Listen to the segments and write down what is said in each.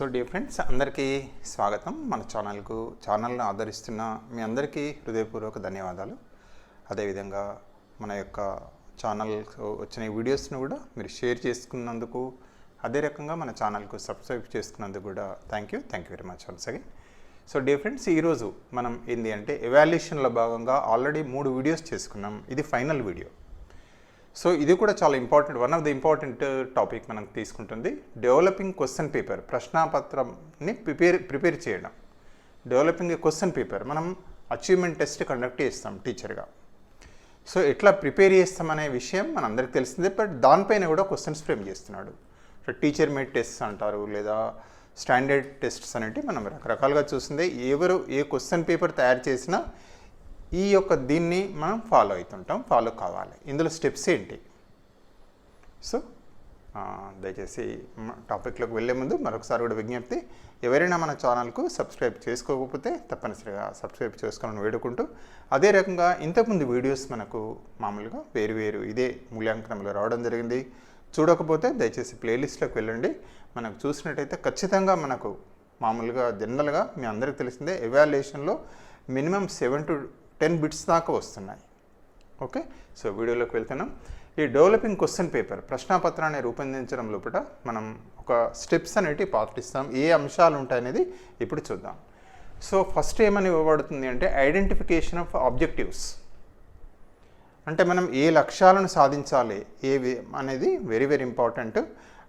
So dear friends అందరికీ స్వాగతం. మన ఛానల్కు ఛానల్ను ఆదరిస్తున్న మీ అందరికీ హృదయపూర్వక ధన్యవాదాలు. అదేవిధంగా మన యొక్క ఛానల్ వచ్చిన వీడియోస్ను కూడా మీరు షేర్ చేసుకున్నందుకు అదే రకంగా మన ఛానల్కు సబ్స్క్రైబ్ చేసుకున్నందుకు కూడా thank you thank you very much once again so dear friends ఈరోజు మనం ఏంటి అంటే ఎవాల్యుయేషన్లో భాగంగా ఆల్రెడీ మూడు వీడియోస్ చేసుకున్నాం. ఇది ఫైనల్ వీడియో సో ఇది కూడా చాలా important one of the important topic మనం తీసుకుంటుంది. డెవలపింగ్ క్వశ్చన్ పేపర్ ప్రశ్నాపత్రంని ప్రిపేర్ ప్రిపేర్ చేయడం. డెవలపింగ్ క్వశ్చన్ పేపర్ మనం అచీవ్మెంట్ టెస్ట్ కండక్ట్ చేస్తాం టీచర్గా సో ఎట్లా ప్రిపేర్ చేస్తామనే విషయం మనందరికీ తెలిసిందే బట్ దానిపైన కూడా క్వశ్చన్స్ ఫ్రేమ్ చేస్తున్నాడు. సో టీచర్ మేడ్ టెస్ట్స్ అంటారు లేదా స్టాండర్డ్ టెస్ట్స్ అనేవి మనం రకరకాలుగా చూసిందే. ఎవరు ఏ క్వశ్చన్ పేపర్ తయారు చేసినా ఈ యొక్క దీన్ని మనం ఫాలో అవుతుంటాం ఫాలో కావాలి. ఇందులో స్టెప్స్ ఏంటి? సో దయచేసి టాపిక్లోకి వెళ్ళే ముందు మరొకసారి కూడా విజ్ఞప్తి ఎవరైనా మన ఛానల్కు సబ్స్క్రైబ్ చేసుకోకపోతే తప్పనిసరిగా సబ్స్క్రైబ్ చేసుకోవాలని వేడుకుంటూ అదే రకంగా ఇంతకుముందు వీడియోస్ మనకు మామూలుగా వేరు వేరు ఇదే మూల్యాంకనంలో రావడం జరిగింది. చూడకపోతే దయచేసి ప్లేలిస్ట్లోకి వెళ్ళండి. మనకు చూసినట్టయితే ఖచ్చితంగా మనకు మామూలుగా జనరల్గా మీ అందరికీ తెలిసిందే ఎవాల్యుయేషన్లో minimum seven to ten bits దాకా వస్తున్నాయి. ఓకే? సో వీడియోలోకి వెళ్తున్నాం. ఈ డెవలపింగ్ క్వశ్చన్ పేపర్ ప్రశ్నాపత్రాన్ని రూపొందించడం లోపల మనం ఒక స్టెప్స్ అనేవి పాటిస్తాం. ఏ అంశాలు ఉంటాయనేది ఇప్పుడు చూద్దాం. సో ఫస్ట్ ఏమని ఇవ్వబడుతుంది అంటే ఐడెంటిఫికేషన్ ఆఫ్ ఆబ్జెక్టివ్స్. అంటే మనం ఏ లక్ష్యాలను సాధించాలి ఏవి అనేది వెరీ వెరీ ఇంపార్టెంట్.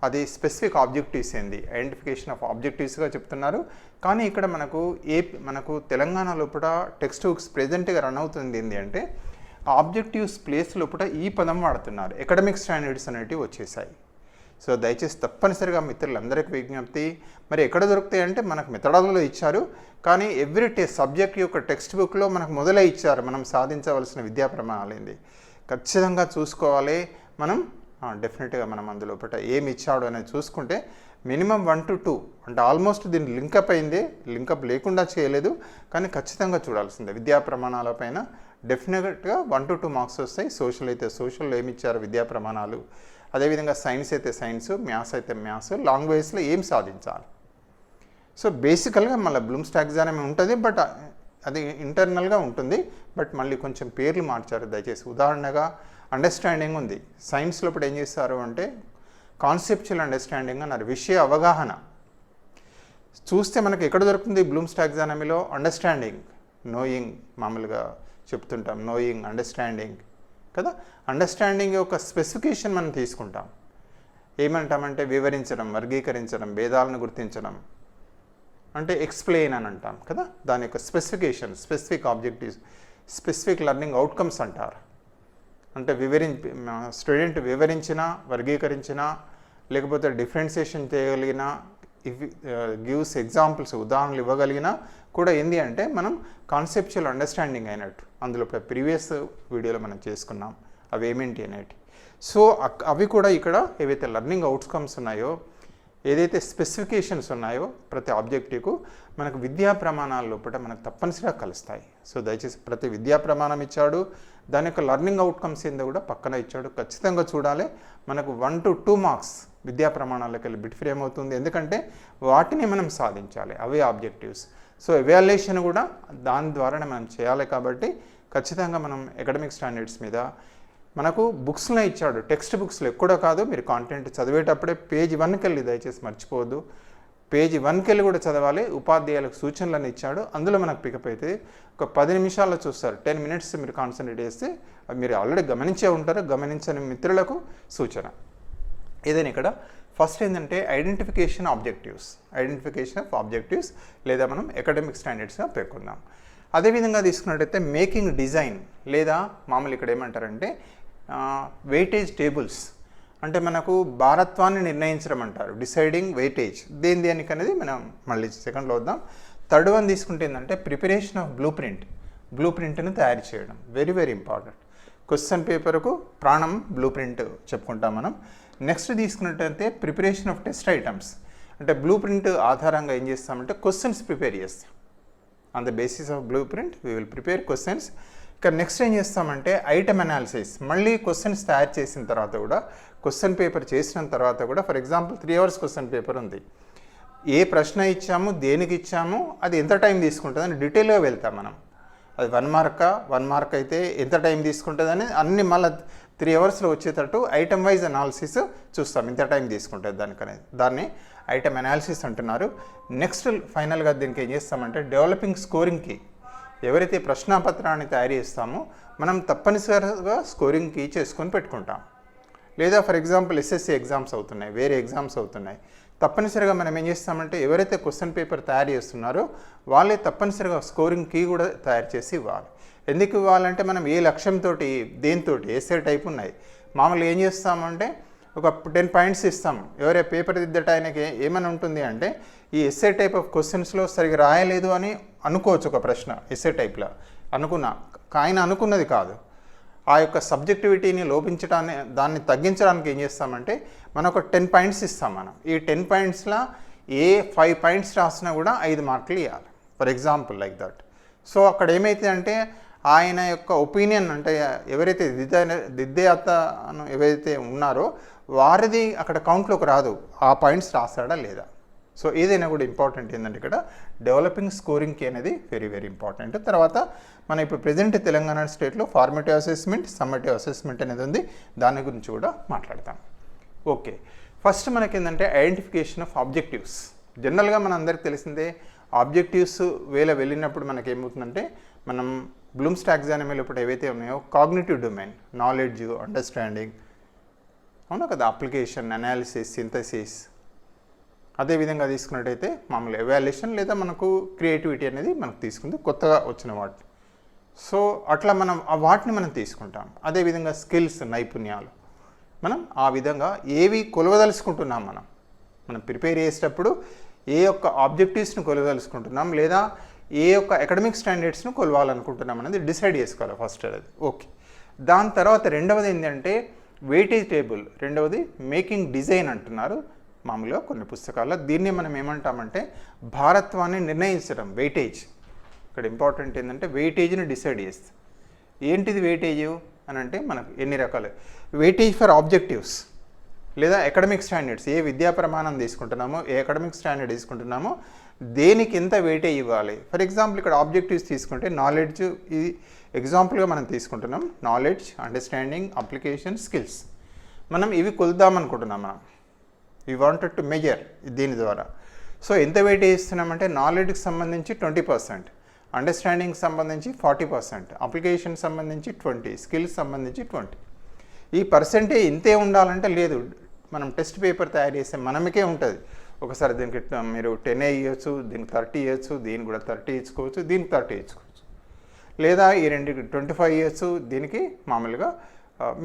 అది స్పెసిఫిక్ ఆబ్జెక్టివ్స్ ఏంది? ఐడెంటిఫికేషన్ ఆఫ్ ఆబ్జెక్టివ్స్గా చెప్తున్నారు. కానీ ఇక్కడ మనకు ఏ మనకు తెలంగాణ లోపల టెక్స్ట్ బుక్స్ ప్రెజెంట్గా రన్ అవుతుంది ఏంటి అంటే ఆబ్జెక్టివ్స్ ప్లేస్ లోపల ఈ పదం వాడుతున్నారు. ఎకడమిక్ స్టాండర్డ్స్ అనేటివి వచ్చేసాయి. సో దయచేసి తప్పనిసరిగా మిత్రులందరికీ విజ్ఞప్తి. మరి ఎక్కడ దొరుకుతాయి అంటే మనకు మెథడాలలో ఇచ్చారు. కానీ ఎవ్రీ టే సబ్జెక్ట్ యొక్క టెక్స్ట్ బుక్లో మనకు మొదలై ఇచ్చారు. మనం సాధించవలసిన విద్యా ప్రమాణాలు ఏంది? ఖచ్చితంగా చూసుకోవాలి. మనం డెఫినెట్గా మనం అందులో పట ఏమి ఇచ్చాడు అనేది చూసుకుంటే మినిమం వన్ టు టూ అంటే ఆల్మోస్ట్ దీన్ని లింకప్ అయింది లింకప్ లేకుండా చేయలేదు కానీ ఖచ్చితంగా చూడాల్సిందే. విద్యా ప్రమాణాల పైన డెఫినెట్గా వన్ టు టూ మార్క్స్ వస్తాయి. సోషల్ అయితే సోషల్లో ఏమి ఇచ్చారు విద్యా ప్రమాణాలు? అదేవిధంగా సైన్స్ అయితే సైన్స్ మ్యాథ్స్ అయితే మ్యాథ్స్ లాంగ్వేజ్లో ఏం సాధించాలి? సో బేసికల్గా మళ్ళీ బ్లూమ్స్ టాక్సానమీ ఉంటుంది బట్ అది ఇంటర్నల్గా ఉంటుంది. బట్ మళ్ళీ కొంచెం పేర్లు మార్చారు దయచేసి. ఉదాహరణగా అండర్స్టాండింగ్ ఉంది. సైన్స్లో ఇప్పుడు ఏం చేస్తారు అంటే కాన్సెప్చువల్ అండర్స్టాండింగ్ అన్నారు. విషయ అవగాహన. చూస్తే మనకి ఎక్కడ దొరుకుతుంది బ్లూమ్స్ టాక్సానమీలో అండర్స్టాండింగ్ నోయింగ్ మామూలుగా చెప్తుంటాం. నోయింగ్ అండర్స్టాండింగ్ కదా? అండర్స్టాండింగ్ యొక్క స్పెసిఫికేషన్ మనం తీసుకుంటాం. ఏమంటామంటే వివరించడం వర్గీకరించడం భేదాలను గుర్తించడం. అంటే ఎక్స్ప్లెయిన్ అని అంటాం కదా? దాని యొక్క specification specific objectives specific learning outcomes అంటారు. అంటే వివరి స్టూడెంట్ వివరించిన వర్గీకరించిన లేకపోతే డిఫరెన్సియేషన్ చేయగలిగిన ఇవి గివ్స్ ఎగ్జాంపుల్స్ ఉదాహరణలు ఇవ్వగలిగిన కూడా ఏంది అంటే మనం కాన్సెప్చువల్ అండర్స్టాండింగ్ అయినట్టు. అందులో ప్రీవియస్ వీడియోలో మనం చేసుకున్నాం. అవి ఏమేంటి అనేటి. సో అవి కూడా ఇక్కడ ఏవైతే లెర్నింగ్ అవుట్కమ్స్ ఉన్నాయో ఏదైతే స్పెసిఫికేషన్స్ ఉన్నాయో ప్రతి ఆబ్జెక్టివ్కు మనకు విద్యా ప్రమాణాల లోపల మనకు తప్పనిసరిగా కలుస్తాయి. సో దయచేసి ప్రతి విద్యా ప్రమాణం ఇచ్చాడు దాని యొక్క లర్నింగ్ అవుట్కమ్స్ ఏందో కూడా పక్కన ఇచ్చాడు. ఖచ్చితంగా చూడాలి. మనకు వన్ టు టూ మార్క్స్ విద్యా ప్రమాణాలకు వెళ్ళి బిట్ ఫ్రేమ్ అవుతుంది. ఎందుకంటే వాటిని మనం సాధించాలి. అవే ఆబ్జెక్టివ్స్ సో ఎవాల్యుయేషన్ కూడా దాని ద్వారానే మనం చేయాలి కాబట్టి ఖచ్చితంగా మనం అకాడమిక్ స్టాండర్డ్స్ మీద మనకు బుక్స్లో ఇచ్చాడు. టెక్స్ట్ బుక్స్లో ఎక్కడో కాదు. మీరు కాంటెంట్ చదివేటప్పుడే పేజ్ వన్కి వెళ్ళి దయచేసి మర్చిపోవద్దు. పేజీ వన్కి వెళ్ళి కూడా చదవాలి ఉపాధ్యాయులకు సూచనలను ఇచ్చాడు. అందులో మనకు పికప్ అయితే ఒక పది నిమిషాల్లో చూస్తారు. టెన్ మినిట్స్ మీరు కాన్సన్ట్రేట్ చేస్తే మీరు ఆల్రెడీ గమనించే ఉంటారు. గమనించని మిత్రులకు సూచన. ఏదైనా ఇక్కడ? ఫస్ట్ ఏంటంటే identification objectives identification of objectives లేదా మనం అకాడమిక్ స్టాండర్డ్స్గా పేర్కొందాం. అదేవిధంగా తీసుకున్నట్టయితే మేకింగ్ డిజైన్ లేదా మామూలు ఇక్కడ ఏమంటారంటే వెయిటేజ్ టేబుల్స్ అంటే మనకు భారత్వాన్ని నిర్ణయించడం అంటారు. Deciding weightage. దేని దేనికి అనేది మనం మళ్ళీ సెకండ్లో వద్దాం. థర్డ్ వన్ తీసుకుంటే ఏంటంటే preparation of blue print. Blue ప్రింట్ని తయారు చేయడం. Very very important. క్వశ్చన్ పేపర్కు ప్రాణం బ్లూ ప్రింట్ చెప్పుకుంటాం మనం. నెక్స్ట్ తీసుకున్నట్టయితే ప్రిపరేషన్ ఆఫ్ టెస్ట్ ఐటమ్స్. అంటే బ్లూ ప్రింట్ ఆధారంగా ఏం చేస్తామంటే క్వశ్చన్స్ ప్రిపేర్ చేస్తాం. On the basis of blue print we will prepare questions. ఇక నెక్స్ట్ ఏం చేస్తామంటే ఐటమ్ అనాలిసిస్. మళ్ళీ క్వశ్చన్స్ తయారు చేసిన తర్వాత కూడా క్వశ్చన్ పేపర్ చేసిన తర్వాత కూడా for example three hours question paper ఉంది. ఏ ప్రశ్న ఇచ్చాము దేనికి ఇచ్చాము అది ఎంత టైం తీసుకుంటుంది అని డీటెయిల్గా వెళ్తాం మనం. అది వన్ మార్కా వన్ మార్క్ అయితే ఎంత టైం తీసుకుంటుంది అని అన్ని మళ్ళీ త్రీ అవర్స్లో వచ్చేటట్టు ఐటమ్ వైజ్ అనాలిసిస్ చూస్తాం ఇంత టైం తీసుకుంటుంది దానికనే దాన్ని ఐటమ్ అనాలిసిస్ అంటున్నారు. నెక్స్ట్ ఫైనల్గా దీనికి ఏం చేస్తామంటే డెవలపింగ్ స్కోరింగ్కి ఎవరైతే ప్రశ్నాపత్రాన్ని తయారు చేస్తామో మనం తప్పనిసరిగా స్కోరింగ్కి చేసుకొని పెట్టుకుంటాం. లేదా ఫర్ ఎగ్జాంపుల్ ఎస్ఎస్సి ఎగ్జామ్స్ అవుతున్నాయి వేరే ఎగ్జామ్స్ అవుతున్నాయి. తప్పనిసరిగా మనం ఏం చేస్తామంటే ఎవరైతే క్వశ్చన్ పేపర్ తయారు చేస్తున్నారో వాళ్ళే తప్పనిసరిగా స్కోరింగ్ కీ కూడా తయారు చేసి ఇవ్వాలి. ఎందుకు ఇవ్వాలంటే మనం ఏ లక్ష్యంతో దేంతో ఎస్ఏ టైప్ ఉన్నాయి. మామూలుగా ఏం చేస్తామంటే ఒక టెన్ పాయింట్స్ ఇస్తాం. ఎవరే పేపర్ దిద్దట ఆయనకి ఏమని ఉంటుంది అంటే ఈ ఎస్ఏ టైప్ ఆఫ్ క్వశ్చన్స్లో సరిగ్గా రాయలేదు అని అనుకోవచ్చు ఒక ప్రశ్న ఎస్ఏ టైప్లో అనుకున్నా ఆయన అనుకున్నది కాదు. ఆ యొక్క సబ్జెక్టివిటీని లోపించడాన్ని దాన్ని తగ్గించడానికి ఏం చేస్తామంటే మనం ఒక టెన్ పాయింట్స్ ఇస్తాం మనం. ఈ టెన్ పాయింట్స్లో ఏ ఫైవ్ పాయింట్స్ రాసినా కూడా ఐదు మార్కులు ఇవ్వాలి for example like that so అక్కడ ఏమైతే అంటే ఆయన యొక్క ఒపీనియన్ అంటే ఎవరైతే దిద్ద దిద్దేత ఎవరైతే ఉన్నారో వారిది అక్కడ కౌంట్లోకి రాదు. ఆ పాయింట్స్ రాస్తాడా లేదా? సో ఏదైనా కూడా ఇంపార్టెంట్ ఏంటంటే ఇక్కడ డెవలపింగ్ స్కోరింగ్కి అనేది వెరీ వెరీ ఇంపార్టెంట్ తర్వాత మన ఇప్పుడు ప్రజెంట్ తెలంగాణ స్టేట్లో ఫార్మేటివ్ అసెస్మెంట్ సమ్మేటివ్ అసెస్మెంట్ అనేది ఉంది. దాని గురించి కూడా మాట్లాడతాం. ఓకే ఫస్ట్ మనకి ఏంటంటే ఐడెంటిఫికేషన్ ఆఫ్ ఆబ్జెక్టివ్స్ జనరల్గా మన అందరికి తెలిసిందే ఆబ్జెక్టివ్స్ వేళ వెళ్ళినప్పుడు మనకేమవుతుందంటే మనం బ్లూమ్స్ టాక్సానమీలో ఇప్పుడు ఏవైతే ఉన్నాయో కాగ్నిటివ్ డొమైన్ నాలెడ్జ్ అండర్స్టాండింగ్ అవునా కదా? అప్లికేషన్ అనాలిసిస్ సింథసిస్ అదేవిధంగా తీసుకున్నట్టయితే మామూలు ఎవాల్యుయేషన్ లేదా మనకు క్రియేటివిటీ అనేది మనకు తీసుకుంది కొత్తగా వచ్చిన వాటి సో అట్లా మనం ఆ వాటిని మనం తీసుకుంటాం. అదేవిధంగా స్కిల్స్ నైపుణ్యాలు. మనం ఆ విధంగా ఏవి కొలవదలుచుకుంటున్నాం మనం? మనం ప్రిపేర్ చేసేటప్పుడు ఏ యొక్క ఆబ్జెక్టివ్స్ని కొలవదలుచుకుంటున్నాం లేదా ఏ యొక్క అకాడమిక్ స్టాండర్డ్స్ను కొలవాలనుకుంటున్నాం అనేది డిసైడ్ చేసుకోవాలి ఫస్ట్ అది. ఓకే దాని తర్వాత రెండవది ఏంటంటే వెయిటేజ్ టేబుల్ రెండవది మేకింగ్ డిజైన్ అంటున్నారు. మామూలుగా కొన్ని పుస్తకాల్లో దీన్ని మనం ఏమంటామంటే భారత్వాన్ని నిర్ణయించడం వెయిటేజ్ ఇక్కడ ఇంపార్టెంట్ ఏంటంటే వెయిటేజ్ని డిసైడ్ చేస్తుంది ఏంటిది వెయిటేజ్ అని అంటే మనకు ఎన్ని రకాలు? వెయిటేజ్ ఫర్ ఆబ్జెక్టివ్స్ లేదా అకాడమిక్ స్టాండర్డ్స్ ఏ విద్యా ప్రమాణం తీసుకుంటున్నామో ఏ అకాడమిక్ స్టాండర్డ్ తీసుకుంటున్నామో దేనికి ఎంత వెయిటేజ్ ఇవ్వాలి? ఫర్ ఎగ్జాంపుల్ ఇక్కడ ఆబ్జెక్టివ్స్ తీసుకుంటే నాలెడ్జ్ ఇది ఎగ్జాంపుల్గా మనం తీసుకుంటున్నాం. నాలెడ్జ్ అండర్స్టాండింగ్ అప్లికేషన్ స్కిల్స్ మనం ఇవి కొలుద్దామనుకుంటున్నాం మనం. వీ వాంటెడ్ టు మెజర్ దీని ద్వారా. సో ఎంత వెయిట్ ఇస్తున్నామంటే నాలెడ్జ్కి సంబంధించి ట్వంటీ పర్సెంట్ అండర్స్టాండింగ్ సంబంధించి ఫార్టీ పర్సెంట్ అప్లికేషన్ సంబంధించి ట్వంటీ స్కిల్స్ సంబంధించి ట్వంటీ ఈ పర్సెంటేజ్ ఇంతే ఉండాలంటే లేదు. మనం టెస్ట్ పేపర్ తయారు చేస్తే మనమకే ఉంటుంది. ఒకసారి దీనికి మీరు టెన్ ఇవ్వచ్చు దీనికి థర్టీ ఇవ్వచ్చు దీనికి కూడా థర్టీ ఇచ్చుకోవచ్చు దీనికి థర్టీ ఇచ్చుకోవచ్చు లేదా ఈ రెండు ట్వంటీ ఫైవ్ ఇయర్స్ దీనికి మామూలుగా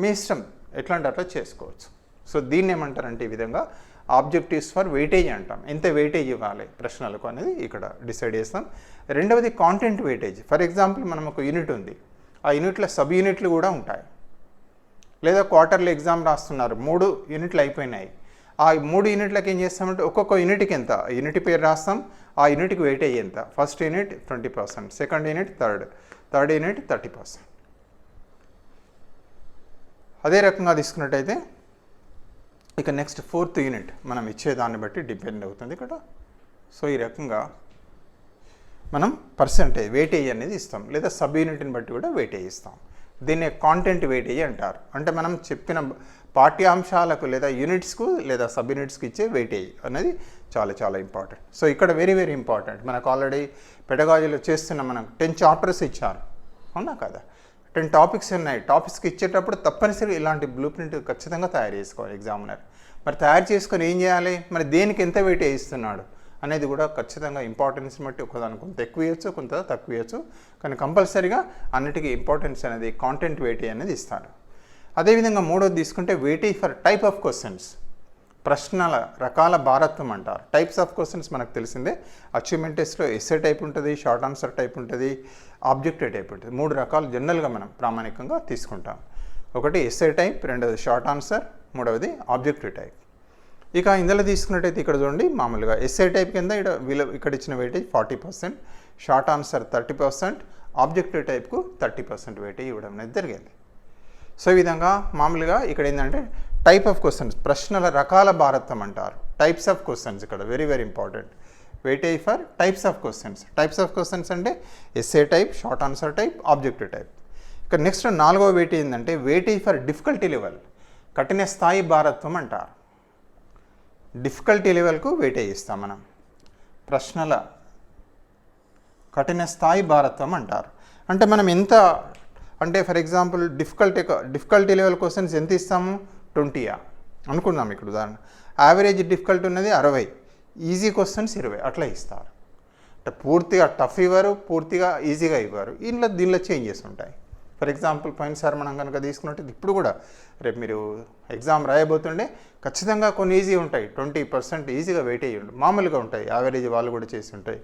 మీ ఇష్టం ఎట్లాంటి అట్లా చేసుకోవచ్చు. సో దీన్ని ఏమంటారంటే ఈ విధంగా ఆబ్జెక్టివ్స్ ఫర్ వెయిటేజ్ అంటాం. ఎంత వెయిటేజ్ ఇవ్వాలి? ప్రశ్నలకు అనేది ఇక్కడ డిసైడ్ చేస్తాం. రెండవది కాంటెంట్ వెయిటేజ్. ఫర్ ఎగ్జాంపుల్ మనం ఒక యూనిట్ ఉంది. ఆ యూనిట్లో సబ్ యూనిట్లు కూడా ఉంటాయి. లేదా క్వార్టర్లీ ఎగ్జామ్ రాస్తున్నారు. మూడు యూనిట్లు అయిపోయినాయి. ఆ మూడు యూనిట్లకు ఏం చేస్తామంటే ఒక్కొక్క యూనిట్కి ఎంత? యూనిట్ పేరు రాస్తాం. ఆ యూనిట్కి వెయిటేజ్ ఎంత? First unit twenty percent. Second unit third. Third unit thirty percent. అదే రకంగా తీసుకున్నట్టయితే ఇక నెక్స్ట్ ఫోర్త్ యూనిట్ మనం ఇచ్చే దాన్ని బట్టి డిపెండ్ అవుతుంది ఇక్కడ. సో ఈ రకంగా మనం పర్సంటేజ్ వెయిటేజ్ అనేది ఇస్తాం. లేదా సబ్ యూనిట్ని బట్టి కూడా వెయిటేజ్ ఇస్తాం. దీన్ని కాంటెంట్ వెయిటేజ్ అంటారు. అంటే మనం చెప్పిన పాఠ్యాంశాలకు లేదా యూనిట్స్కు లేదా సబ్ యూనిట్స్కి ఇచ్చే వెయిటేజ్ అనేది చాలా చాలా ఇంపార్టెంట్ సో ఇక్కడ వెరీ వెరీ ఇంపార్టెంట్ మనకు ఆల్రెడీ పెడగాజీలో చేస్తున్న మనం టెన్ చాప్టర్స్ ఇచ్చారు. అవునా కదా? టెన్ టాపిక్స్ ఉన్నాయి. టాపిక్స్కి ఇచ్చేటప్పుడు తప్పనిసరిగా ఇలాంటి బ్లూ ప్రింట్ ఖచ్చితంగా తయారు చేసుకోవాలి ఎగ్జామినర్ మరి తయారు చేసుకొని ఏం చేయాలి? మరి దేనికి ఎంత వెయిట్ ఇస్తున్నాడు అనేది కూడా ఖచ్చితంగా ఇంపార్టెన్స్ బట్టి ఒకదాని కొంత ఎక్కువ ఇవ్వచ్చు కొంత తక్కువ ఇవ్వచ్చు కానీ కంపల్సరీగా అన్నిటికీ ఇంపార్టెన్స్ అనేది కాంటెంట్ వెయిటీ అనేది ఇస్తారు. అదేవిధంగా మూడోది తీసుకుంటే weighty for type of questions ప్రశ్నల రకాల భారత్వం అంటారు. టైప్స్ ఆఫ్ క్వశ్చన్స్ మనకు తెలిసిందే. అచీవ్మెంట్ టెస్ట్లో ఎస్ఏ టైప్ ఉంటుంది షార్ట్ ఆన్సర్ టైప్ ఉంటుంది ఆబ్జెక్టివ్ టైప్ ఉంటుంది. మూడు రకాలు జనరల్గా మనం ప్రామాణికంగా తీసుకుంటాం. ఒకటి ఎస్ఏ టైప్ రెండవది షార్ట్ ఆన్సర్ మూడవది ఆబ్జెక్టివ్ టైప్ ఇక ఇందులో తీసుకున్నట్టయితే ఇక్కడ చూడండి మామూలుగా ఎస్ఐ టైప్ కింద ఇక్కడ వీళ్ళ ఇక్కడ ఇచ్చిన weightage forty percent short answer thirty percent objective టైప్కు thirty percent weightage ఇవ్వడం అనేది జరిగింది. సో ఈ విధంగా మామూలుగా ఇక్కడ ఏంటంటే టైప్ ఆఫ్ క్వశ్చన్స్ ప్రశ్నల రకాల భారత్వం అంటారు. టైప్స్ ఆఫ్ క్వశ్చన్స్ ఇక్కడ very very important weightage for types of questions types of questions అంటే SA type short answer type objective type ఇక్కడ నెక్స్ట్ నాలుగో వెయిట్ ఏంటంటే వెయిటేజ్ ఫర్ డిఫికల్టీ లెవెల్ కఠిన స్థాయి భారత్వం అంటారు. డిఫికల్టీ లెవెల్కు వెయిటేజ్ ఇస్తాం మనం. ప్రశ్నల కఠిన స్థాయి భారత్వం అంటారు. అంటే మనం ఎంత అంటే for example difficulty difficulty level questions ఎంత ఇస్తాము? ట్వంటీయా? అనుకుందాం ఇక్కడ ఉదాహరణ. యావరేజ్ డిఫికల్ట్ ఉన్నది అరవై. ఈజీ క్వశ్చన్స్ ఇరవై. అట్లా ఇస్తారు. అంటే పూర్తిగా టఫ్ ఇవ్వరు పూర్తిగా ఈజీగా ఇవ్వరు. ఇంట్లో దీనిలో చేంజెస్ ఉంటాయి. ఫర్ ఎగ్జాంపుల్ పోయినసారి మనం కనుక తీసుకున్నట్టు ఇప్పుడు కూడా రేపు మీరు ఎగ్జామ్ రాయబోతుండే ఖచ్చితంగా కొన్ని ఈజీ ఉంటాయి. ట్వంటీ పర్సెంట్ ఈజీగా వెయిటేజ్ ఉంటుంది మామూలుగా ఉంటాయి. యావరేజ్ వాళ్ళు కూడా చేసి ఉంటాయి.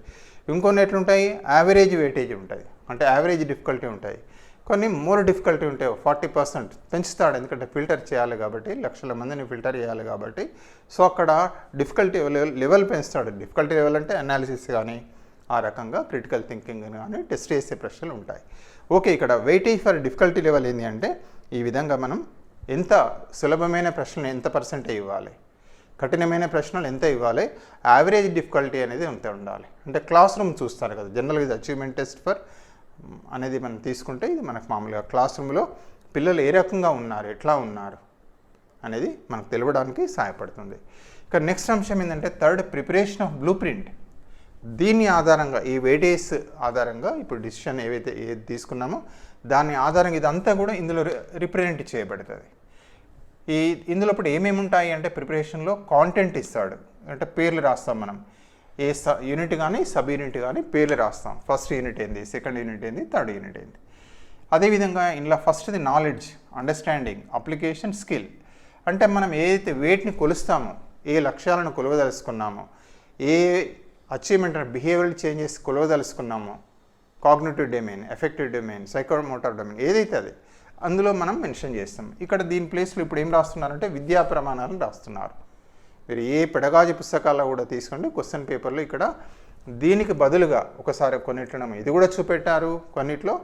ఇంకొన్ని ఎట్లుంటాయి? యావరేజ్ వెయిటేజ్ ఉంటాయి. అంటే యావరేజ్ డిఫికల్టీ ఉంటాయి. కొన్ని మోర్ డిఫికల్టీ ఉంటాయి. ఫార్టీ పర్సెంట్ పెంచుతాడు. ఎందుకంటే ఫిల్టర్ చేయాలి కాబట్టి లక్షల మందిని ఫిల్టర్ చేయాలి కాబట్టి. సో అక్కడ డిఫికల్టీ లెవెల్ లెవెల్ పెంచుతాడు. డిఫికల్టీ లెవెల్ అంటే అనాలిసిస్ కానీ ఆ రకంగా క్రిటికల్ థింకింగ్ కానీ టెస్ట్ చేసే ప్రశ్నలు ఉంటాయి. ఓకే ఇక్కడ వెయిటేజ్ ఫర్ డిఫికల్టీ లెవెల్ ఏంటి అంటే ఈ విధంగా మనం ఎంత సులభమైన ప్రశ్నలు ఎంత పర్సెంటేజ్ ఇవ్వాలి? కఠినమైన ప్రశ్నలు ఎంత ఇవ్వాలి? యావరేజ్ డిఫికల్టీ అనేది ఎంత ఉండాలి? అంటే క్లాస్ రూమ్ చూస్తారు కదా జనరల్గా అచీవ్మెంట్ టెస్ట్ ఫర్ అనేది మనం తీసుకుంటే ఇది మనకు మామూలుగా క్లాస్ రూమ్లో పిల్లలు ఏ రకంగా ఉన్నారు ఎట్లా ఉన్నారు అనేది మనకు తెలవడానికి సహాయపడుతుంది. ఇక నెక్స్ట్ అంశం ఏంటంటే third preparation of blue print దీని ఆధారంగా ఈ వెయిటేజ్ ఆధారంగా ఇప్పుడు డిసిషన్ ఏవైతే ఏది తీసుకున్నామో దాని ఆధారంగా ఇదంతా కూడా ఇందులో రిప్రజెంట్ చేయబడుతుంది. ఈ ఇందులో ఇప్పుడు ఏమేమి ఉంటాయి అంటే ప్రిపరేషన్లో కాంటెంట్ ఇస్తాడు. అంటే పేర్లు రాస్తాం మనం. ఏ స యూనిట్ కానీ సబ్ యూనిట్ కానీ పేర్లు రాస్తాం. ఫస్ట్ యూనిట్ ఏంది సెకండ్ యూనిట్ ఏంది థర్డ్ యూనిట్ ఏంది. అదేవిధంగా ఇందులో ఫస్ట్ది నాలెడ్జ్ అండర్స్టాండింగ్ అప్లికేషన్ స్కిల్ అంటే మనం ఏదైతే వేటిని కొలుస్తామో ఏ లక్ష్యాలను కొలవదలుచుకున్నామో ఏ achievement behaviour changes కొలవదలుచుకున్నామో cognitive domain affective domain psychomotor domain ఏదైతే అది అందులో మనం మెన్షన్ చేస్తాం. ఇక్కడ దీని ప్లేస్లో ఇప్పుడు ఏం రాస్తున్నారంటే విద్యా ప్రమాణాలను రాస్తున్నారు. మీరు ఏ పెడగాజి పుస్తకాల్లో కూడా తీసుకోండి. క్వశ్చన్ పేపర్లో ఇక్కడ దీనికి బదులుగా ఒకసారి కొన్నిట్లో ఇది కూడా చూపెట్టారు. కొన్నిట్లో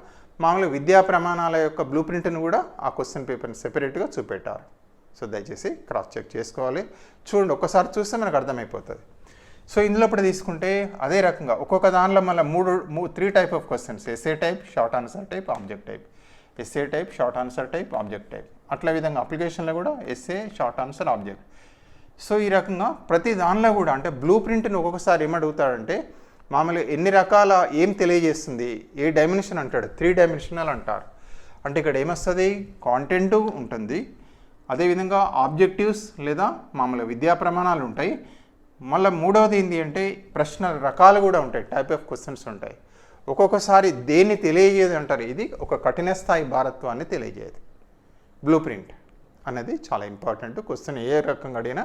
మామూలుగా విద్యా ప్రమాణాల యొక్క బ్లూ ప్రింట్ని కూడా ఆ క్వశ్చన్ పేపర్ని సెపరేట్గా చూపెట్టారు. సో దయచేసి క్రాస్ చెక్ చేసుకోవాలి. చూడండి ఒకసారి చూస్తే మనకు అర్థమైపోతుంది. సో ఇందులో ఇప్పుడు తీసుకుంటే అదే రకంగా ఒక్కొక్క దానిలో మళ్ళీ మూడు three type of questions SA type short answer type object type SA type short answer type object type అట్లా విధంగా అప్లికేషన్లో కూడా SA short answer object so ఈ రకంగా ప్రతి దానిలో కూడా అంటే బ్లూ ప్రింట్ని ఒక్కొక్కసారి ఏమడుగుతాడంటే మామూలుగా ఎన్ని రకాల ఏం తెలియజేస్తుంది? ఏ డైమెన్షన్ అంటాడు? త్రీ డైమెన్షనల్ అంటారు. అంటే ఇక్కడ ఏమొస్తుంది? కాంటెంట్ ఉంటుంది. అదేవిధంగా ఆబ్జెక్టివ్స్ లేదా మామూలుగా విద్యా ప్రమాణాలు ఉంటాయి. మళ్ళీ మూడవది ఏంటి అంటే ప్రశ్న రకాలు కూడా ఉంటాయి. టైప్ ఆఫ్ క్వశ్చన్స్ ఉంటాయి. ఒక్కొక్కసారి దేన్ని తెలియజేయదు అంటారు? ఇది ఒక కఠిన స్థాయి భారత్వాన్ని తెలియజేయదు. బ్లూ ప్రింట్ అనేది చాలా ఇంపార్టెంట్ క్వశ్చన్ ఏ రకంగా అడిగినా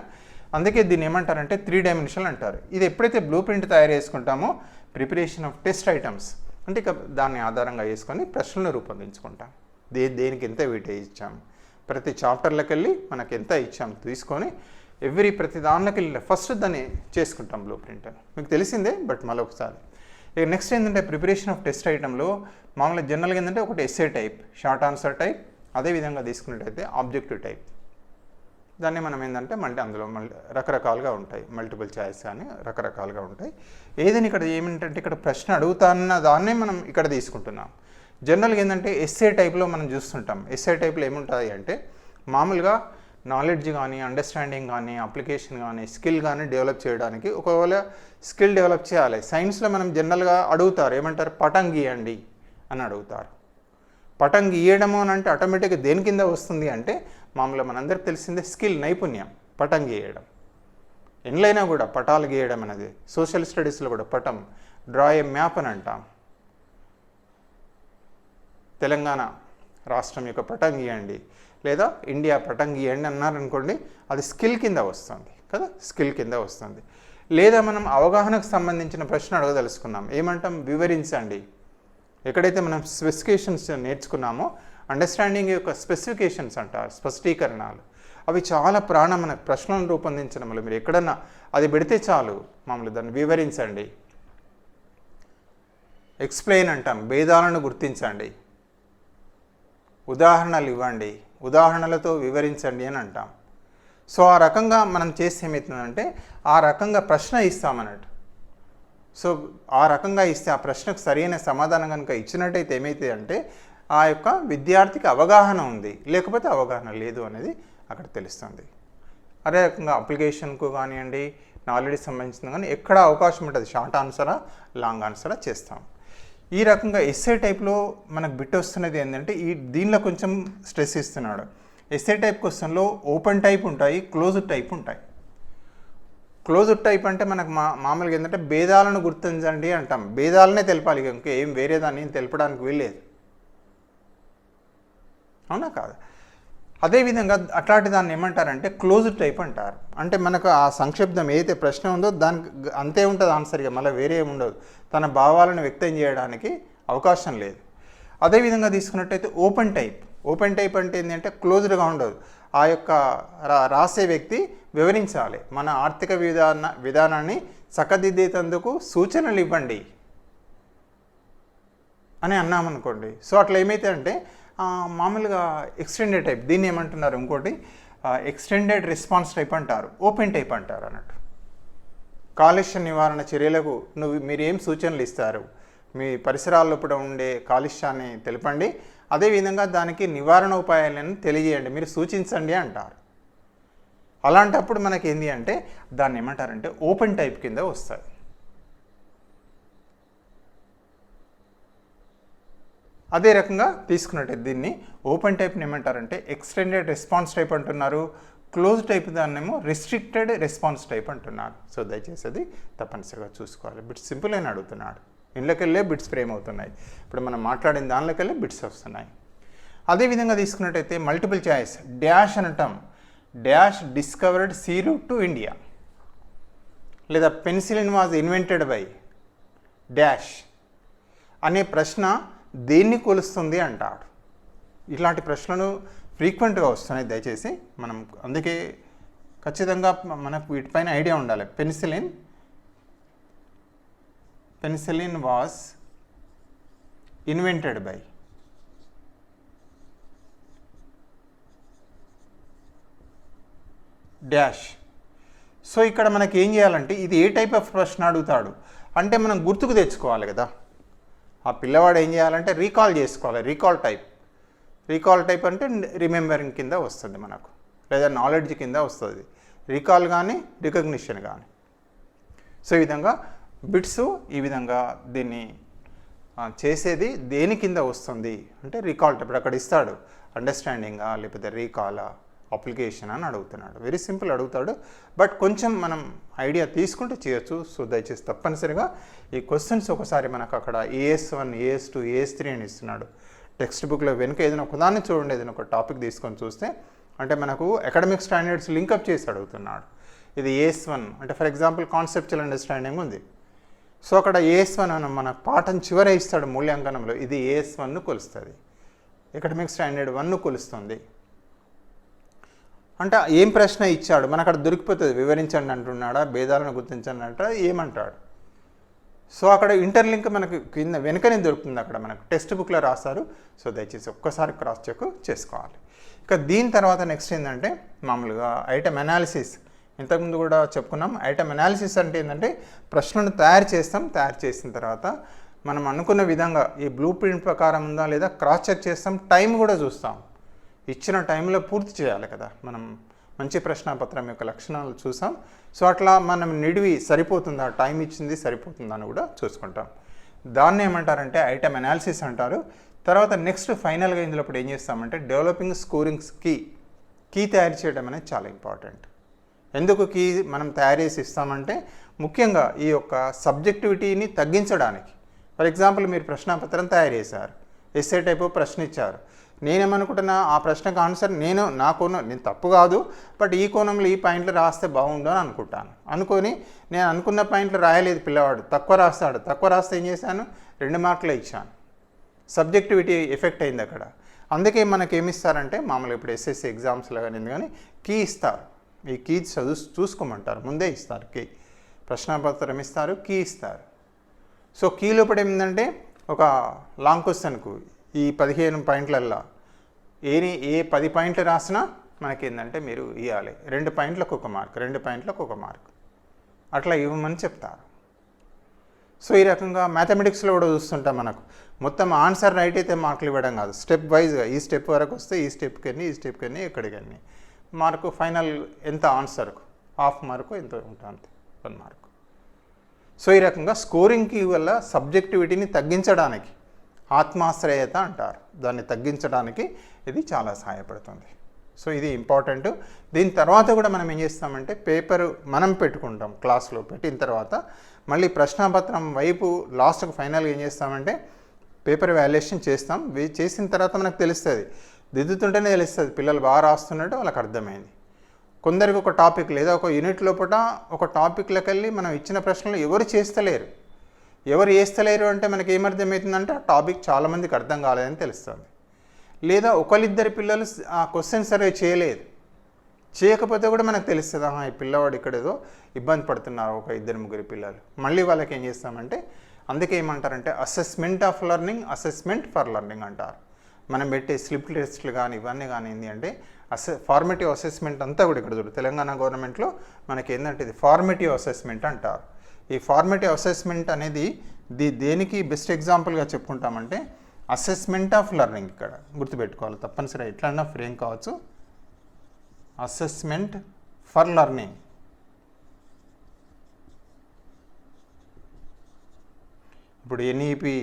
అందుకే దీన్ని ఏమంటారంటే త్రీ డైమెన్షనల్ అంటారు. ఇది ఎప్పుడైతే బ్లూ ప్రింట్ తయారు చేసుకుంటామో ప్రిపరేషన్ ఆఫ్ టెస్ట్ ఐటమ్స్ అంటే ఇక దాన్ని ఆధారంగా వేసుకొని ప్రశ్నలు రూపొందించుకుంటాం. దే దేనికి ఎంత వీటే ఇచ్చాం? ప్రతి చాప్టర్లకు వెళ్ళి మనకి ఎంత ఇచ్చాం తీసుకొని ఎవ్రీ ప్రతి దానిలోకి వెళ్ళి ఫస్ట్ దాన్ని చేసుకుంటాం బ్లూ ప్రింట్ మీకు తెలిసిందే బట్ మరొకసారి. ఇక నెక్స్ట్ ఏంటంటే ప్రిపరేషన్ ఆఫ్ టెస్ట్ ఐటెంలో మామూలుగా జనరల్గా ఏంటంటే ఒకటి SA type short answer type అదేవిధంగా తీసుకున్నట్టయితే ఆబ్జెక్టివ్ టైప్. దాన్ని మనం ఏంటంటే మళ్ళీ అందులో మళ్ళీ రకరకాలుగా ఉంటాయి. మల్టిపుల్ చాయిస్ కానీ రకరకాలుగా ఉంటాయి. ఏదైనా ఇక్కడ ఏమిటంటే ఇక్కడ ప్రశ్న అడుగుతాన్న దాన్నే మనం ఇక్కడ తీసుకుంటున్నాం. జనరల్గా ఏంటంటే ఎస్ఏ టైప్లో మనం చూస్తుంటాం. ఎస్ఏ టైప్లో ఏముంటుంది అంటే మామూలుగా నాలెడ్జ్ కానీ అండర్స్టాండింగ్ కానీ అప్లికేషన్ కానీ స్కిల్ కానీ డెవలప్ చేయడానికి ఒకవేళ స్కిల్ డెవలప్ చేయాలి. సైన్స్లో మనం జనరల్గా అడుగుతారు. ఏమంటారు? పటం గీయండి అని అడుగుతారు. పటం గీయడము అని అంటే ఆటోమేటిక్గా దేని కింద వస్తుంది అంటే మామూలుగా మనందరికి తెలిసిందే స్కిల్ నైపుణ్యం పటం గీయడం. ఎన్లైనా కూడా పటాలు గీయడం అనేది సోషల్ స్టడీస్లో కూడా పటం డ్రా ఏ మ్యాప్ అని అంటాం. తెలంగాణ రాష్ట్రం యొక్క పటం గీయండి. లేదా ఇండియా పటం గీయండి అన్నారనుకోండి అది స్కిల్ కింద వస్తుంది కదా స్కిల్ కింద వస్తుంది. లేదా మనం అవగాహనకు సంబంధించిన ప్రశ్న అడగదలుచుకున్నాం. ఏమంటాం? వివరించండి. ఎక్కడైతే మనం స్పెసిఫికేషన్స్ నేర్చుకున్నామో అండర్స్టాండింగ్ యొక్క స్పెసిఫికేషన్స్ అంటారు స్పష్టీకరణాలు. అవి చాలా ప్రాణం మన ప్రశ్నలను రూపొందించడం వల్ల మీరు ఎక్కడన్నా అది పెడితే చాలు మామూలు దాన్ని వివరించండి. ఎక్స్ప్లెయిన్ అంటాం భేదాలను గుర్తించండి. ఉదాహరణలు ఇవ్వండి ఉదాహరణలతో వివరించండి అని అంటాం. సో ఆ రకంగా మనం చేస్తే ఏమవుతుందంటే ఆ రకంగా ప్రశ్న ఇస్తామన్నట్టు. సో ఆ రకంగా ఇస్తే ఆ ప్రశ్నకు సరైన సమాధానం కనుక ఇచ్చినట్టయితే ఏమైతే అంటే ఆ యొక్క విద్యార్థికి అవగాహన ఉంది లేకపోతే అవగాహన లేదు అనేది అక్కడ తెలుస్తుంది. అదే రకంగా అప్లికేషన్కు కానివ్వండి నాలెడ్జ్ సంబంధించిన కానీ ఎక్కడ అవకాశం ఉంటుంది షార్ట్ ఆన్సరా లాంగ్ ఆన్సరా చేస్తాం. ఈ రకంగా ఎస్ఏ టైప్లో మనకు బిట్ వస్తున్నది ఏంటంటే ఈ దీనిలో కొంచెం స్ట్రెస్ ఇస్తున్నాడు. ఎస్ఏ టైప్ క్వశ్చన్లో ఓపెన్ టైప్ ఉంటాయి క్లోజ్డ్ టైప్ ఉంటాయి. క్లోజ్డ్ టైప్ అంటే మనకు మా మామూలుగా ఏంటంటే భేదాలను గుర్తించండి అంటాం. భేదాలనే తెలపాలి ఇంక ఏం వేరే దాన్ని తెలపడానికి వీల్లేదు. అవునా కాదు? అదేవిధంగా అట్లాంటి దాన్ని ఏమంటారంటే క్లోజ్డ్ టైప్ అంటారు. అంటే మనకు ఆ సంక్షిప్తం ఏదైతే ప్రశ్న ఉందో దానికి అంతే ఉంటుంది ఆన్సర్గా మళ్ళీ వేరే ఏమి ఉండదు. తన భావాలను వ్యక్తం చేయడానికి అవకాశం లేదు. అదేవిధంగా తీసుకున్నట్టయితే ఓపెన్ టైప్. ఓపెన్ టైప్ అంటే ఏంటంటే క్లోజ్డ్గా ఉండదు. ఆ యొక్క రాసే వ్యక్తి వివరించాలి. మన ఆర్థిక విధాన విధానాన్ని చక్కదిద్దేటందుకు సూచనలు ఇవ్వండి. అని అన్నామనుకోండి. సో అట్లా ఏమైతే అంటే మామూలుగా ఎక్స్టెండెడ్ టైప్ దీన్ని ఏమంటున్నారు ఇంకోటి? ఎక్స్టెండెడ్ రెస్పాన్స్ టైప్ అంటారు. ఓపెన్ టైప్ అంటారు అన్నట్టు. కాలుష్య నివారణ చర్యలకు నువ్వు మీరు ఏం సూచనలు ఇస్తారు? మీ పరిసరాల్లో ఇప్పుడు ఉండే కాలుష్యాన్ని తెలపండి. అదేవిధంగా దానికి నివారణ ఉపాయాలను తెలియజేయండి. మీరు సూచించండి అంటారు. అలాంటప్పుడు మనకి ఏంటి అంటే దాన్ని ఏమంటారంటే ఓపెన్ టైప్ కింద వస్తుంది. అదే రకంగా తీసుకున్నట్టే దీన్ని ఓపెన్ టైప్ని ఏమంటారంటే ఎక్స్టెండెడ్ రెస్పాన్స్ టైప్ అంటున్నారు. క్లోజ్ టైప్ దాన్నేమో రిస్ట్రిక్టెడ్ రెస్పాన్స్ టైప్ అంటున్నారు. సో దయచేసి అది తప్పనిసరిగా చూసుకోవాలి. బిట్స్ సింపుల్ అని అడుగుతున్నాడు. ఇండ్లకెళ్ళే బిట్స్ ఫ్రేమ్ అవుతున్నాయి. ఇప్పుడు మనం మాట్లాడిన దానిలోకెళ్ళే బిట్స్ వస్తున్నాయి. అదేవిధంగా తీసుకున్నట్టయితే మల్టిపుల్ చాయిస్ డ్యాష్ అనటం dash discovered sea route to India. లేదా penicillin was invented by dash అనే ప్రశ్న దేన్ని కొలుస్తుంది అంటాడు ఇలాంటి ప్రశ్నలు ఫ్రీక్వెంట్గా వస్తున్నాయి దయచేసి మనం అందుకే ఖచ్చితంగా మనకు వీటిపైన ఐడియా ఉండాలి. Penicillin penicillin was invented by dash. So ఇక్కడ మనకి ఏం చేయాలంటే ఇది ఏ టైప్ ఆఫ్ ప్రశ్న అడుగుతాడు? అంటే మనం గుర్తుకు తెచ్చుకోవాలి కదా. ఆ పిల్లవాడు ఏం చేయాలంటే రీకాల్ చేసుకోవాలి. Recall type. రీకాల్ టైప్ అంటే రిమెంబరింగ్ కింద వస్తుంది మనకు. లేదా నాలెడ్జ్ కింద వస్తుంది. రీకాల్ కానీ రికగ్నిషన్ కానీ సో ఈ విధంగా బిట్స్ ఈ విధంగా దీన్ని చేసేది దేని కింద వస్తుంది? అంటే రీకాల్ ఇప్పుడు అక్కడ ఇస్తాడు. అండర్స్టాండింగా లేకపోతే రీకాలా అప్లికేషన్ అని అడుగుతున్నాడు. వెరీ సింపుల్ అడుగుతాడు. బట్ కొంచెం మనం ఐడియా తీసుకుంటే చేయొచ్చు. సో దయచేసి తప్పనిసరిగా ఈ క్వశ్చన్స్ ఒకసారి మనకు అక్కడ AS one AS two AS three అని ఇస్తున్నాడు. టెక్స్ట్ బుక్లో వెనుక ఏదైనా ఒకదాన్ని చూడండి. ఏదైనా ఒక టాపిక్ తీసుకొని చూస్తే అంటే మనకు అకాడమిక్ స్టాండర్డ్స్ లింకప్ చేసి అడుగుతున్నాడు. ఇది ఏఎస్ వన్ అంటే ఫర్ ఎగ్జాంపుల్ కాన్సెప్చువల్ అండర్స్టాండింగ్ ఉంది. సో అక్కడ ఏఎస్ వన్ అని మన పాఠం చివర ఇస్తాడు మూల్యాంకనంలో. ఇది ఏఎస్ వన్ను కొలుస్తుంది. ఎకడమిక్ స్టాండర్డ్ వన్ను కొలుస్తుంది. అంటే ఏం ప్రశ్న ఇచ్చాడు? మనకు అక్కడ దొరికిపోతుంది. వివరించండి అంటున్నాడా? భేదాలను గుర్తించండి అంట ఏమంటాడు? సో అక్కడ ఇంటర్లింక్ మనకు కింద వెనుకనే దొరుకుతుంది అక్కడ మనకు. టెక్స్ట్ బుక్లో రాస్తారు సో దయచేసి ఒక్కసారి క్రాస్ చెక్ చేసుకోవాలి. ఇక దీని తర్వాత నెక్స్ట్ ఏంటంటే మామూలుగా ఐటమ్ అనాలిసిస్. ఇంతకుముందు కూడా చెప్పుకున్నాం. ఐటమ్ అనాలిసిస్ అంటే ఏంటంటే ప్రశ్నను తయారు చేస్తాం. తయారు చేసిన తర్వాత మనం అనుకున్న విధంగా ఈ బ్లూ ప్రింట్ ప్రకారం ఉందా లేదా క్రాస్ చెక్ చేస్తాం. టైం కూడా చూస్తాం. ఇచ్చిన టైంలో పూర్తి చేయాలి కదా. మనం మంచి ప్రశ్నాపత్రం యొక్క లక్షణాలు చూసాం. సో అట్లా మనం నిడివి సరిపోతుందా? టైం ఇచ్చింది సరిపోతుందా అని కూడా చూసుకుంటాం. దాన్ని ఏమంటారంటే ఐటమ్ అనాలిసిస్ అంటారు. తర్వాత నెక్స్ట్ ఫైనల్గా ఇందులో ఇప్పుడు ఏం చేస్తామంటే డెవలపింగ్ స్కోరింగ్స్ కీ కీ తయారు చేయడం అనేది చాలా ఇంపార్టెంట్. ఎందుకు కీ మనం తయారు చేసి ఇస్తామంటే ముఖ్యంగా ఈ యొక్క సబ్జెక్టివిటీని తగ్గించడానికి. ఫర్ ఎగ్జాంపుల్ మీరు ప్రశ్నాపత్రం తయారు చేశారు. ఎస్ఏ టైపు ప్రశ్న ఇచ్చారు నేనేమనుకుంటున్నా ఆ ప్రశ్నకు ఆన్సర్ నేను నా కోణం నేను తప్పు కాదు బట్ ఈ కోణంలో ఈ పాయింట్లు రాస్తే బాగుండు అని అనుకుంటాను. అనుకొని నేను అనుకున్న పాయింట్లు రాయలేదు పిల్లవాడు. తక్కువ రాస్తాడు. తక్కువ రాస్తే ఏం చేశాను? రెండు మార్కులే ఇచ్చాను. సబ్జెక్టివిటీ ఎఫెక్ట్ అయింది అక్కడ. అందుకే మనకి ఏమిస్తారంటే మామూలుగా ఇప్పుడు ఎస్ఎస్సి ఎగ్జామ్స్లో కానీ కానీ కీ ఇస్తారు. ఈ కీ చదువు చూసుకోమంటారు. ముందే ఇస్తారు కీ. ప్రశ్నాపత్రం ఇస్తారు కీ ఇస్తారు. సో కీ లోపల ఏమిందంటే ఒక లాంగ్ క్వశ్చన్కు ఈ పదిహేను పాయింట్లల్లో ఏని ఏ పది పాయింట్లు రాసినా మనకేందంటే మీరు ఇవ్వాలి రెండు పాయింట్లకు ఒక మార్క్ రెండు పాయింట్లకు ఒక మార్క్. అట్లా ఇవ్వమని చెప్తారు. సో ఈ రకంగా మ్యాథమెటిక్స్లో కూడా చూస్తుంటాం మనకు. మొత్తం ఆన్సర్ రైట్ అయితే మార్కులు ఇవ్వడం కాదు. స్టెప్ వైజ్గా ఈ స్టెప్ వరకు వస్తే ఈ స్టెప్కి అన్నీ ఈ స్టెప్కి అన్నీ ఎక్కడికన్నీ మార్కు ఫైనల్ ఎంత ఆన్సర్కు? హాఫ్ మార్కు ఎంత ఉంటుంది వన్ మార్కు. సో ఈ రకంగా స్కోరింగ్కి వల్ల సబ్జెక్టివిటీని తగ్గించడానికి ఆత్మాశ్రయత అంటారు. దాన్ని తగ్గించడానికి ఇది చాలా సహాయపడుతుంది. సో ఇది ఇంపార్టెంట్. దీని తర్వాత కూడా మనం ఏం చేస్తామంటే పేపర్ మనం పెట్టుకుంటాం క్లాస్లో పెట్టిన తర్వాత. మళ్ళీ ప్రశ్నాపత్రం వైపు లాస్ట్కు ఫైనల్గా ఏం చేస్తామంటే పేపర్ వాల్యుయేషన్ చేస్తాం. వే- చేసిన తర్వాత మనకు తెలుస్తుంది. దిద్దుతుంటేనే తెలుస్తుంది. పిల్లలు బాగా రాస్తున్నట్టు వాళ్ళకి అర్థమైంది. కొందరికి ఒక టాపిక్ లేదా ఒక యూనిట్ లోపల ఒక టాపిక్లోకి వెళ్ళి మనం ఇచ్చిన ప్రశ్నలు ఎవరు చేస్తలేరు. ఎవరు చేస్తలేరు అంటే మనకి ఏమర్థమవుతుందంటే ఆ టాపిక్ చాలామందికి అర్థం కాలేదని తెలుస్తుంది. లేదా ఒకరిద్దరి పిల్లలు ఆ క్వశ్చన్ సర్వే చేయలేదు. చేయకపోతే కూడా మనకు తెలుస్తుంది ఈ పిల్లవాడు ఇక్కడ ఏదో ఇబ్బంది పడుతున్నారు ఒక ఇద్దరు ముగ్గురు పిల్లలు. మళ్ళీ వాళ్ళకి ఏం చేస్తామంటే అందుకే ఏమంటారంటే assessment of learning assessment for learning అంటారు. మనం పెట్టే స్లిప్ టెస్ట్లు కానీ ఇవన్నీ కానీ ఏంటి అంటే అసె ఫార్మేటివ్ అసెస్మెంట్ అంతా కూడా ఇక్కడ చూడు తెలంగాణ గవర్నమెంట్లో మనకి ఏంటంటే ఇది ఫార్మేటివ్ అసెస్మెంట్ అంటారు. ఈ ఫార్మేటివ్ అసెస్మెంట్ అనేది ది దేనికి బెస్ట్ ఎగ్జాంపుల్గా చెప్పుకుంటామంటే అసెస్మెంట్ ఆఫ్ లెర్నింగ్ ఇక్కడ గుర్తుపెట్టుకోవాలి తప్పనిసరిగా. ఎట్లన్నా ఫ్రేమ్ కావచ్చు. Assessment for learning. ఇప్పుడు ఎన్ఈపి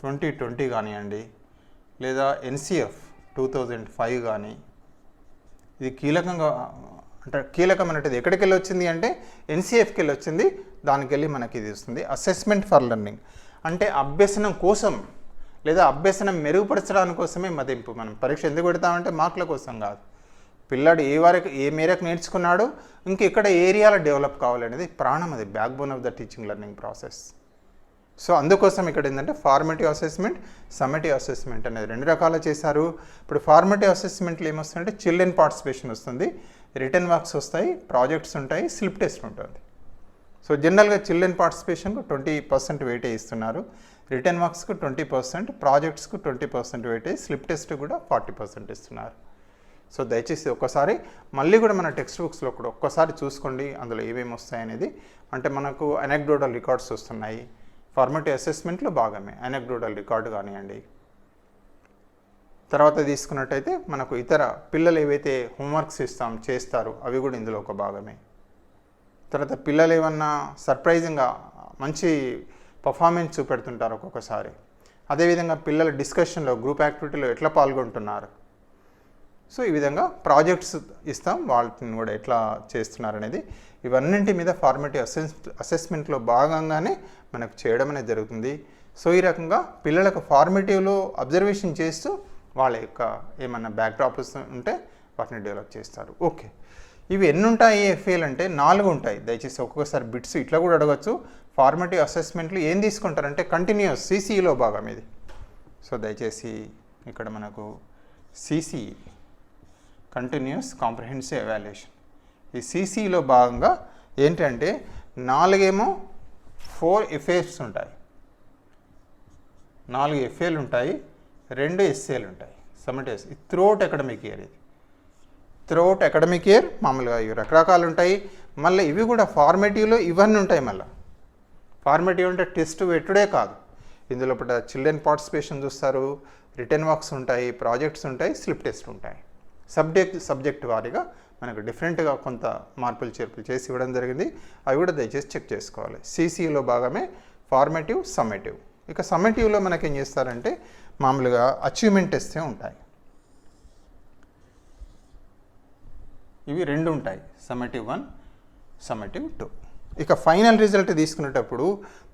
ట్వంటీ ట్వంటీ కానివ్వండి లేదా ఎన్సిఎఫ్ టూ థౌజండ్ ఫైవ్ కానీ ఇది కీలకంగా అంటే కీలకం ఎక్కడికి వెళ్ళి వచ్చింది అంటే ఎన్సీఎఫ్కి వెళ్ళి వచ్చింది దానికి వెళ్ళి మనకి ఇది వస్తుంది. Assessment for learning. అంటే అభ్యసనం కోసం లేదా అభ్యసనం మెరుగుపరచడానికి కోసమే మదింపు మనం పరీక్ష ఎందుకు పెడతామంటే మార్కుల కోసం కాదు. పిల్లాడు ఏ వరకు ఏ మేరకు నేర్చుకున్నాడు ఇంకెక్కడ ఏరియాలో డెవలప్ కావాలనేది ప్రాణం అది backbone of the teaching learning process. So అందుకోసం ఇక్కడ ఏంటంటే ఫార్మేటివ్ అసెస్మెంట్ సమ్మేటివ్ అసెస్మెంట్ అనేది రెండు రకాలు చేశారు. ఇప్పుడు ఫార్మేటివ్ అసెస్మెంట్లో ఏమొస్తుందంటే చిల్డ్రన్ పార్టిసిపేషన్ వస్తుంది. రిటర్న్ వర్క్స్ వస్తాయి ప్రాజెక్ట్స్ ఉంటాయి స్లిప్ టెస్ట్ ఉంటుంది. సో జనరల్గా చిల్డ్రన్ పార్టిసిపేషన్కు ట్వంటీ పర్సెంట్ వెయిటే ఇస్తున్నారు. రిటర్న్ వర్క్స్కు twenty percent ప్రాజెక్ట్స్కు twenty percent weightage slip test కూడా ఫార్టీ పర్సెంట్ ఇస్తున్నారు. సో దయచేసి ఒక్కసారి మళ్ళీ కూడా మన టెక్స్ట్ బుక్స్లో కూడా ఒక్కసారి చూసుకోండి అందులో ఏమేమి వస్తాయనేది అంటే మనకు అనెక్డోడల్ రికార్డ్స్ వస్తున్నాయి. ఫార్మేటివ్ అసెస్మెంట్లో భాగమే అనెక్డోడల్ రికార్డు కానివ్వండి. తర్వాత తీసుకున్నట్టయితే మనకు ఇతర పిల్లలు ఏవైతే హోంవర్క్స్ ఇస్తాం చేస్తారు అవి కూడా ఇందులో ఒక భాగమే. తర్వాత పిల్లలు ఏమన్నా సర్ప్రైజింగ్గా మంచి పర్ఫార్మెన్స్ చూపెడుతుంటారు ఒక్కొక్కసారి. అదేవిధంగా పిల్లల డిస్కషన్లో గ్రూప్ యాక్టివిటీలో ఎట్లా పాల్గొంటున్నారు? సో ఈ విధంగా ప్రాజెక్ట్స్ ఇస్తాం వాటిని కూడా ఎట్లా చేస్తున్నారు అనేది ఇవన్నింటి మీద ఫార్మేటివ్ అసెస్ అసెస్మెంట్లో భాగంగానే మనకు చేయడం అనేది జరుగుతుంది. సో ఈ రకంగా పిల్లలకు ఫార్మేటివ్లో అబ్జర్వేషన్ చేస్తూ వాళ్ళ యొక్క ఏమన్నా బ్యాక్డ్రాప్స్ ఉంటే వాటిని డెవలప్ చేస్తారు. ఓకే ఇవి ఎన్ని ఉంటాయి ఎఫ్ఏలు అంటే? నాలుగు ఉంటాయి. దయచేసి ఒక్కొక్కసారి బిట్స్ ఇట్లా కూడా అడగచ్చు. ఫార్మేటివ్ అసెస్మెంట్లు ఏం తీసుకుంటారంటే కంటిన్యూస్ సీసీలో భాగం ఇది. సో దయచేసి ఇక్కడ మనకు సీసీ కంటిన్యూస్ కాంప్రహెన్సివ్ ఎవాల్యుయేషన్ ఈ సీసీలో భాగంగా ఏంటంటే నాలుగేమో ఫోర్ ఎఫ్ఏస్ ఉంటాయి. నాలుగు ఎఫ్ఏలు ఉంటాయి. రెండు ఎస్ఏలు ఉంటాయి. సమిటేస్ త్రోట్ అకాడమిక్ ఇయర్ ఇది. త్రోట్ అకాడమిక్ ఇయర్ మామూలుగా ఇవి రకరకాలు ఉంటాయి. మళ్ళీ ఇవి కూడా ఫార్మేటివ్లో ఇవన్నీ ఉంటాయి మళ్ళీ. ఫార్మేటివ్ అంటే టెస్ట్ పెట్టుడే కాదు. ఇందులో ఇప్పుడు చిల్డ్రన్ పార్టిసిపేషన్ చూస్తారు రిటర్న్ వర్క్స్ ఉంటాయి ప్రాజెక్ట్స్ ఉంటాయి స్లిప్ టెస్ట్ ఉంటాయి. సబ్జెక్ట్ సబ్జెక్ట్ వారీగా మనకు డిఫరెంట్గా కొంత మార్పులు చేర్పులు చేసి ఇవ్వడం జరిగింది. అవి కూడా దయచేసి చెక్ చేసుకోవాలి. సీసీలో భాగమే ఫార్మేటివ్ సమ్మేటివ్. ఇక సమ్మేటివ్లో మనకేం చేస్తారంటే మామూలుగా అచీవ్మెంట్ టెస్టే ఉంటాయి. ఇవి రెండు ఉంటాయి. సమ్మటివ్ వన్ సమ్మటివ్ టూ ఇక ఫైనల్ రిజల్ట్ తీసుకునేటప్పుడు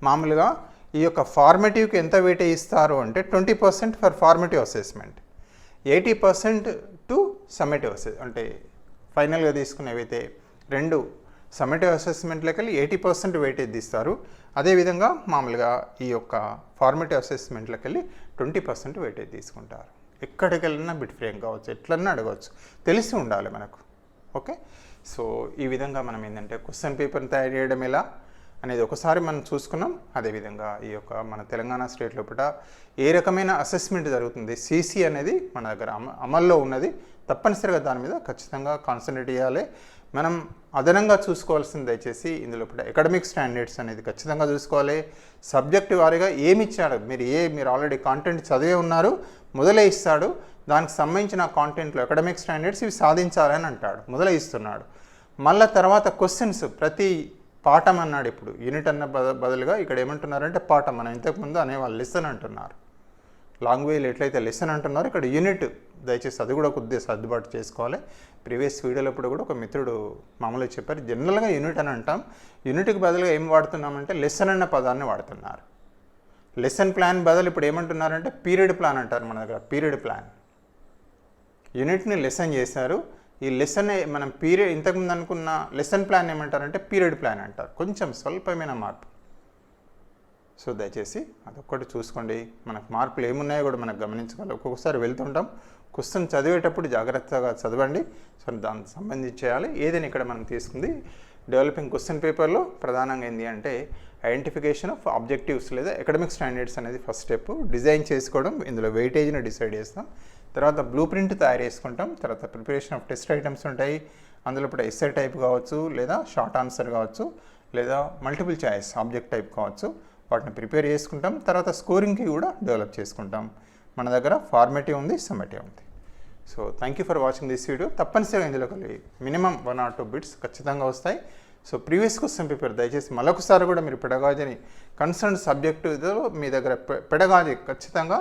మామూలుగా ఈ యొక్క ఫార్మేటివ్కి ఎంత వెయిటే ఇస్తారు అంటే twenty percent for formative assessment eighty percent to summative assess అంటే ఫైనల్గా తీసుకునేవైతే రెండు సమ్మేటివ్ అసెస్మెంట్లోకి వెళ్ళి ఎయిటీ పర్సెంట్ వెయిటేజ్ ఇస్తారు. అదేవిధంగా మామూలుగా ఈ యొక్క ఫార్మేటివ్ అసెస్మెంట్లోకి వెళ్ళి ట్వంటీ పర్సెంట్ వెయిటేజ్ తీసుకుంటారు. ఎక్కడికి వెళ్ళినా బిట్ ఫ్రేమ్ కావచ్చు ఎట్లన్నా అడగవచ్చు తెలిసి ఉండాలి మనకు. ఓకే? సో ఈ విధంగా మనం ఏంటంటే క్వశ్చన్ పేపర్ని తయారు చేయడం ఎలా అనేది ఒకసారి మనం చూసుకున్నాం. అదేవిధంగా ఈ యొక్క మన తెలంగాణ స్టేట్ లోపల ఏ రకమైన అసెస్మెంట్ జరుగుతుంది సీసీ అనేది మన దగ్గర అమ అమల్లో ఉన్నది. తప్పనిసరిగా దాని మీద ఖచ్చితంగా కాన్సన్ట్రేట్ చేయాలి. మనం అదనంగా చూసుకోవాల్సింది దయచేసి ఇందులో అకాడమిక్ స్టాండర్డ్స్ అనేది ఖచ్చితంగా చూసుకోవాలి. సబ్జెక్ట్ వారీగా ఏమి ఇచ్చాడు మీరు ఏ మీరు ఆల్రెడీ కాంటెంట్ చదివే ఉన్నారు మొదలే ఇస్తాడు దానికి సంబంధించిన కాంటెంట్లో అకాడమిక్ స్టాండర్డ్స్ ఇవి సాధించాలని అంటాడు మొదలే ఇస్తున్నాడు మళ్ళా తర్వాత క్వశ్చన్స్ ప్రతి పాఠం అన్నాడు ఇప్పుడు. యూనిట్ అన్న బద బదులుగా ఇక్కడ ఏమంటున్నారంటే పాఠం మనం ఇంతకుముందు అనేవాళ్ళు లిసన్ అంటున్నారు. లాంగ్వేజ్లో ఎట్లయితే లిసన్ అంటున్నారో ఇక్కడ యూనిట్ దయచేసి అది కూడా కొద్దిగా సర్దుబాటు చేసుకోవాలి. ప్రీవియస్ వీడియోలప్పుడు కూడా ఒక మిత్రుడు మామూలుగా చెప్పారు. జనరల్గా యూనిట్ అని అంటాం. యూనిట్కి బదులుగా ఏం వాడుతున్నామంటే లెసన్ అన్న పదాన్ని వాడుతున్నారు. లెసన్ ప్లాన్ బదులు ఇప్పుడు ఏమంటున్నారంటే పీరియడ్ ప్లాన్ అంటారు మన దగ్గర పీరియడ్ ప్లాన్. యూనిట్ని లెసన్ చేశారు. ఈ లెసన్ మనం పీరియడ్ ఇంతకుముందు అనుకున్న లెసన్ ప్లాన్ ఏమంటారంటే పీరియడ్ ప్లాన్ అంటారు. కొంచెం స్వల్పమైన మార్పు. సో దయచేసి అదొక్కటి చూసుకోండి. మనకు మార్పులు ఏమున్నాయో కూడా మనకు గమనించగలం ఒక్కొక్కసారి వెళ్తుంటాం. క్వశ్చన్ చదివేటప్పుడు జాగ్రత్తగా చదవండి. సో దానికి సంబంధించి చేయాలి. ఏదైనా ఇక్కడ మనం తీసుకుంది డెవలపింగ్ క్వశ్చన్ పేపర్లో ప్రధానంగా ఏంటి అంటే ఐడెంటిఫికేషన్ ఆఫ్ ఆబ్జెక్టివ్స్ లేదా అకాడమిక్ స్టాండర్డ్స్ అనేది ఫస్ట్ స్టెప్. డిజైన్ చేసుకోవడం ఇందులో వెయిటేజ్ని డిసైడ్ చేస్తాం. తర్వాత బ్లూ ప్రింట్ తయారు చేసుకుంటాం. తర్వాత ప్రిపరేషన్ ఆఫ్ టెస్ట్ ఐటమ్స్ ఉంటాయి. అందులో ఇప్పుడు ఎస్ఏ టైప్ కావచ్చు లేదా షార్ట్ ఆన్సర్ కావచ్చు లేదా మల్టిపుల్ చాయిస్ ఆబ్జెక్ట్ టైప్ కావచ్చు. వాటిని ప్రిపేర్ చేసుకుంటాం. తర్వాత స్కోరింగ్కి కూడా డెవలప్ చేసుకుంటాం. మన దగ్గర ఫార్మేటివ్ ఉంది సమ్మేటివ్ ఉంది. So thank you for watching this video తప్పనిసరిగా ఇందులో కలిగి minimum one or two bits ఖచ్చితంగా వస్తాయి. సో ప్రీవియస్ క్వశ్చన్ పేపర్ దయచేసి మరొకసారి కూడా మీరు పెడగాజీని కన్సర్న్ సబ్జెక్టుతో మీ దగ్గర పెడగాజీ ఖచ్చితంగా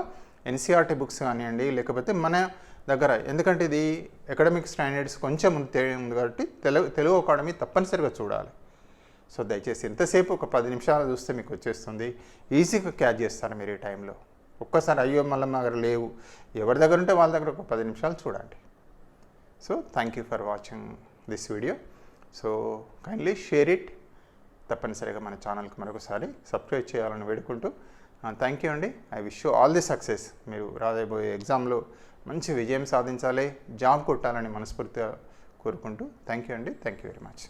ఎన్సీఆర్టీ బుక్స్ కానివ్వండి లేకపోతే మన దగ్గర ఎందుకంటే ఇది అకాడమిక్ స్టాండర్డ్స్ కొంచెం ఉంది కాబట్టి తెలుగు తెలుగు అకాడమీ తప్పనిసరిగా చూడాలి. సో దయచేసి ఎంతసేపు ఒక పది నిమిషాలు చూస్తే మీకు వచ్చేస్తుంది. ఈజీగా క్యాచ్ చేస్తారు మీరు ఈ టైంలో. ఒక్కసారి అయ్యో మళ్ళీ మా దగ్గర లేవు. ఎవరి దగ్గర ఉంటే వాళ్ళ దగ్గర ఒక పది నిమిషాలు చూడండి. So thank you for watching this video so kindly share it తప్పనిసరిగా మన ఛానల్కి మరొకసారి సబ్స్క్రైబ్ చేయాలని వేడుకుంటూ థ్యాంక్ యూ అండి. I wish you all the success మీరు రాబోయే ఎగ్జామ్లో మంచి విజయం సాధించాలి జాబ్ కొట్టాలని మనస్ఫూర్తిగా కోరుకుంటూ థ్యాంక్ యూ అండి. Thank you very much